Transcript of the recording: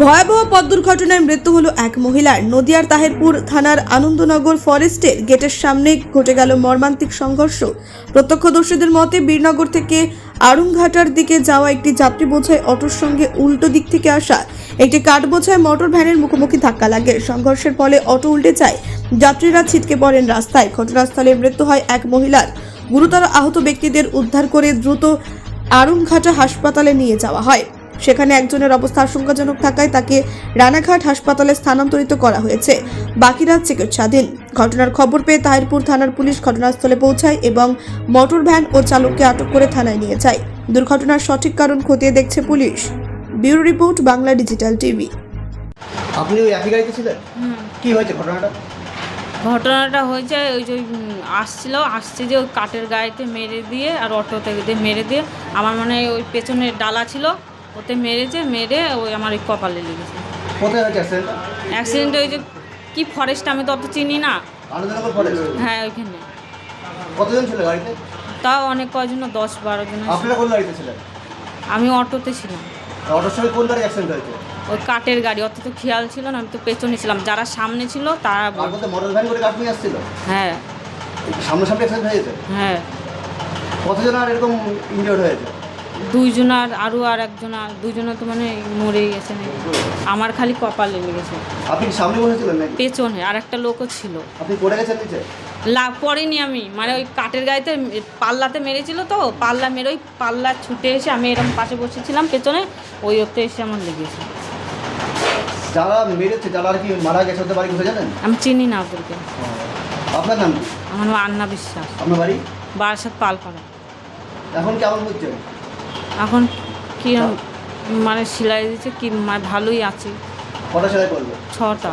ভয়াবহ পথ দুর্ঘটনায় মৃত্যু হলো এক মহিলার। নদিয়ার তাহেরপুর থানার আনন্দনগর ফরেস্টের গেটের সামনে ঘটে গেল মর্মান্তিক সংঘর্ষ। প্রত্যক্ষদর্শীদের মতে, বীরনগর থেকে আড়ুংঘাটার দিকে যাওয়া একটি যাত্রী বোঝাই অটোর সঙ্গে উল্টো দিক থেকে আসা। একটি কাঠ বোঝাই মোটর ভ্যানের মুখোমুখি ধাক্কা লাগে। সংঘর্ষের ফলে অটো উল্টে যায়। যাত্রীরা ছিটকে পড়েন রাস্তায়। ঘটনাস্থলে মৃত্যু হয় এক মহিলার। গুরুতর আহত ব্যক্তিদের উদ্ধার করে দ্রুত আরুংঘাটা হাসপাতালে নিয়ে যাওয়া হয়। সেখানে একজনের অবস্থা আশঙ্কাজনক থাকায় তাকে রানাঘাট হাসপাতালে স্থানান্তরিত করা হয়েছে। বাকিরা চিকিৎসাধীন। ঘটনার খবর পেয়ে তাহিরপুর থানার পুলিশ ঘটনাস্থলে পৌঁছায় এবং মোটর ভ্যান ও চালককে আটক করে থানায় নিয়ে যায়। দুর্ঘটনার সঠিক কারণ খতিয়ে দেখছে police. Bureau report Bangla digital TV. আপনি ওই একই গাড়িতে ছিলেন? কি হয়েছে ঘটনাটা? ঘটনাটা হয়েছে ওই যে আসছিল আসছে যে ওই কাঠের গাড়িতে মেরে দিয়ে আর অটোতে মেরে দিয়ে। আমার মনে হয় ওই পেছনের ডালা ছিল ওতে মেরেছে মেরে ওই আমার ওই কপালে লেগেছে। কোথায় হয়েছে অ্যাক্সিডেন্টটা অ্যাক্সিডেন্ট ওই যে কি ফরেস্ট আমি তো অত চিনি না। আনন্দনগর ফরেস্ট হ্যাঁ ওইখানে। কতজন ছিল গাড়িতে? তাও অনেক কয়জন দশ বারো জন আছে। আপনারা কোন গাড়িতে ছিলেন? আমি অটোতে ছিলাম। অটোর সঙ্গে কোন গাড়ি অ্যাক্সিডেন্ট হয়েছে? ওই কাঠের গাড়ি অত তো খেয়াল ছিল না আমি তো পেছনে ছিলাম। যারা সামনে ছিল তারা তার মোটর ভ্যান করে কাঠ নিয়ে আসছিল? হ্যাঁ। অ্যাক্সিডেন্ট হয়েছে হ্যাঁ কতজন আর এরকম ইনজিওর্ড হয়েছে? দুইজন আর আরও আর একজন আর দুজনে তো মানে মরেই গেছে আমার খালি কপালে লেগেছে আপনি সামনে বসেছিলেন নাকি? পেছনে আর একটা লোকও ছিল। আপনি পড়ে গেছেন নিচে? লাভ পড়িনি আমি। মানে ওই কাঠের গাড়িতে পাল্লাতে মেরেছিল তো পাল্লা মেরে ওই পাল্লা ছুটে এসে আমি এরকম পাশে বসেছিলাম পেছনে ওই ওতে এসে আমার লেগেছে। যারা মেরেছে যারা আর কি মারা গেছে ওদের বাড়ি কোথায় জানেন? আমি চিনি না ওদেরকে। আপনার নাম আমার নাম আন্না বিশ্বাস। আপনার বাড়ি? বারাসাত পালপাড়া। এখন কেমন হচ্ছে? এখন কি মানে সেলাই দিচ্ছে কি মানে ভালোই আছে। কটা সেলাই করবে? ছটা।